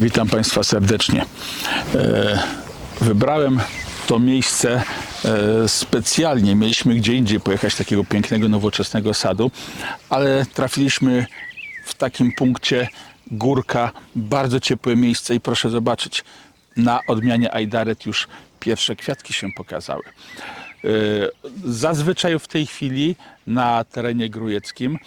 Witam Państwa serdecznie. E, Wybrałem to miejsce e, specjalnie. Mieliśmy gdzie indziej pojechać takiego pięknego, nowoczesnego sadu, ale trafiliśmy w takim punkcie górka, bardzo ciepłe miejsce i proszę zobaczyć, na odmianie Ajdaret już pierwsze kwiatki się pokazały. E, Zazwyczaj w tej chwili na terenie grujeckim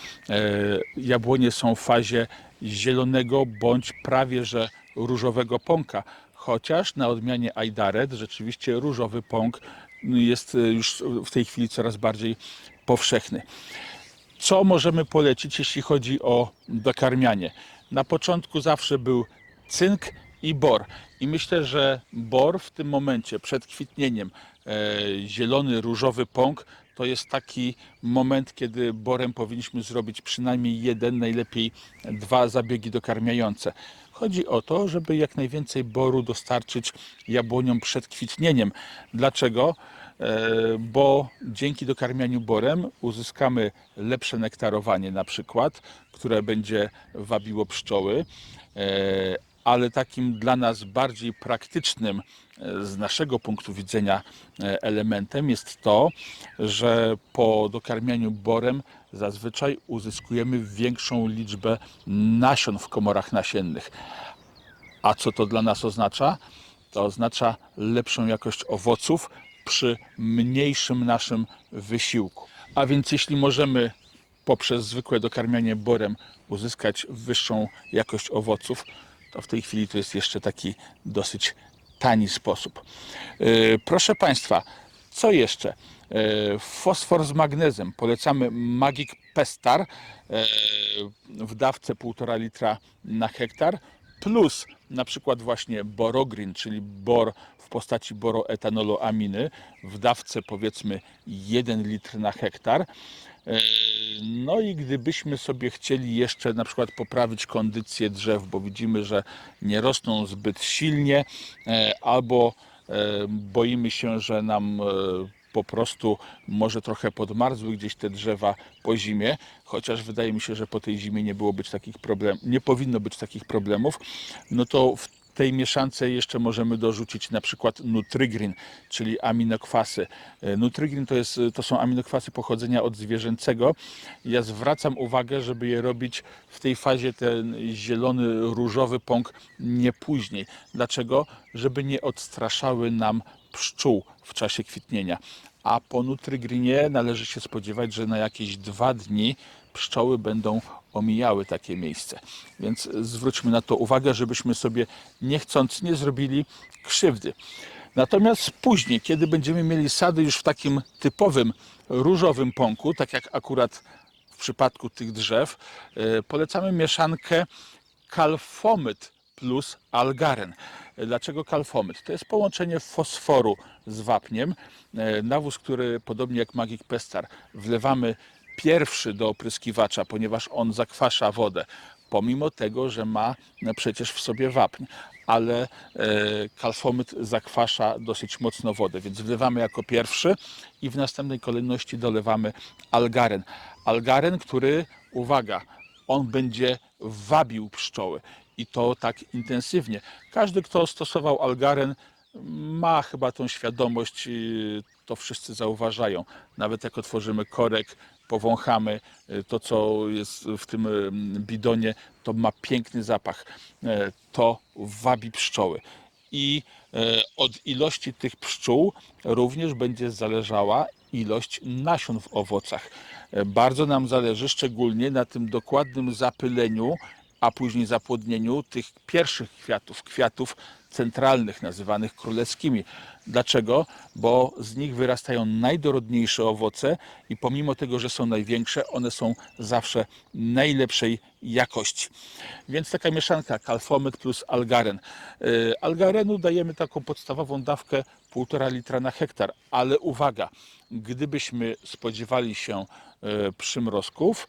jabłonie są w fazie zielonego bądź prawie że różowego pąka, chociaż na odmianie Ajdaret rzeczywiście różowy pąk jest e, już w tej chwili coraz bardziej powszechny. Co możemy polecić, jeśli chodzi o dokarmianie? Na początku zawsze był cynk i bor. I myślę, że bor w tym momencie, przed kwitnieniem, e, zielony, różowy pąk, to jest taki moment, kiedy borem powinniśmy zrobić przynajmniej jeden, najlepiej dwa zabiegi dokarmiające. Chodzi o to, żeby jak najwięcej boru dostarczyć jabłoniom przed kwitnieniem. Dlaczego? E, bo dzięki dokarmianiu borem uzyskamy lepsze nektarowanie na przykład, które będzie wabiło pszczoły, e, ale takim dla nas bardziej praktycznym e, z naszego punktu widzenia e, elementem jest to, że po dokarmianiu borem zazwyczaj uzyskujemy większą liczbę nasion w komorach nasiennych. A co to dla nas oznacza? To oznacza lepszą jakość owoców przy mniejszym naszym wysiłku. A więc jeśli możemy poprzez zwykłe dokarmianie borem uzyskać wyższą jakość owoców, to w tej chwili to jest jeszcze taki dosyć tani sposób. Yy, Proszę Państwa, co jeszcze? Yy, Fosfor z magnezem. Polecamy Magic Pestar yy, w dawce 1,5 litra na hektar plus na przykład właśnie borogrin, czyli bor w postaci boroetanolu aminy w dawce powiedzmy 1 litr na hektar. No i gdybyśmy sobie chcieli jeszcze na przykład poprawić kondycję drzew, bo widzimy, że nie rosną zbyt silnie, e, albo e, boimy się, że nam e, po prostu może trochę podmarzły gdzieś te drzewa po zimie, chociaż wydaje mi się, że po tej zimie nie było być takich problem, nie powinno być takich problemów, no to w tej mieszance jeszcze możemy dorzucić na przykład nutrygrin, czyli aminokwasy. E, Nutrygrin to, jest, to są aminokwasy pochodzenia od zwierzęcego. Ja zwracam uwagę, żeby je robić w tej fazie ten zielony, różowy pąk nie później. Dlaczego? Żeby nie odstraszały nam pszczół w czasie kwitnienia. A po nutrygrinie należy się spodziewać, że na jakieś dwa dni pszczoły będą omijały takie miejsce. Więc zwróćmy na to uwagę, żebyśmy sobie niechcąc nie zrobili krzywdy. Natomiast później, kiedy będziemy mieli sady już w takim typowym różowym pąku, tak jak akurat w przypadku tych drzew, e, polecamy mieszankę kalfomyt plus algaren. Dlaczego kalfomyt? To jest połączenie fosforu z wapniem. E, Nawóz, który podobnie jak Magic Pestar wlewamy pierwszy do opryskiwacza, ponieważ on zakwasza wodę, pomimo tego, że ma przecież w sobie wapń, ale e, kalfomyt zakwasza dosyć mocno wodę, więc wlewamy jako pierwszy i w następnej kolejności dolewamy algaren. Algaren, który, uwaga, on będzie wabił pszczoły i to tak intensywnie. Każdy, kto stosował algaren, ma chyba tą świadomość, y, to wszyscy zauważają. Nawet jak otworzymy korek, powąchamy y, to, co jest w tym y, bidonie, to ma piękny zapach. E, To wabi pszczoły. I e, od ilości tych pszczół również będzie zależała ilość nasion w owocach. E, Bardzo nam zależy szczególnie na tym dokładnym zapyleniu, a później zapłodnieniu tych pierwszych kwiatów, kwiatów centralnych, nazywanych królewskimi. Dlaczego? Bo z nich wyrastają najdorodniejsze owoce i pomimo tego, że są największe, one są zawsze najlepszej jakości. Więc taka mieszanka kalfomyt plus algaren. Yy, Algarenu dajemy taką podstawową dawkę 1,5 litra na hektar, ale uwaga, gdybyśmy spodziewali się yy, przymrozków,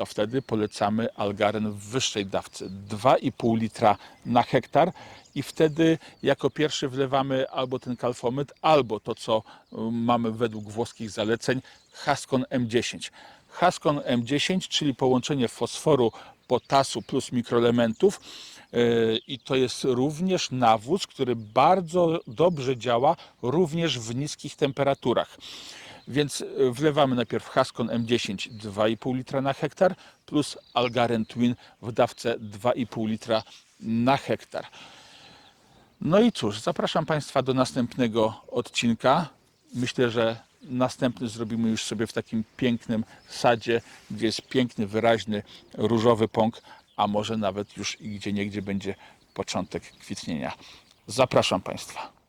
to wtedy polecamy algaren w wyższej dawce 2,5 litra na hektar i wtedy jako pierwszy wlewamy albo ten kalfomyt, albo to, co y, mamy według włoskich zaleceń, Haskon M10. Haskon M10, czyli połączenie fosforu, potasu plus mikroelementów, Yy, I to jest również nawóz, który bardzo dobrze działa również w niskich temperaturach. Więc y, wlewamy najpierw Haskon M10 2,5 litra na hektar plus Algaren Twin w dawce 2,5 litra na hektar. No i cóż, zapraszam Państwa do następnego odcinka. Myślę, że następny zrobimy już sobie w takim pięknym sadzie, gdzie jest piękny, wyraźny, różowy pąk, a może nawet już i gdzie niegdzie będzie początek kwitnienia. Zapraszam Państwa.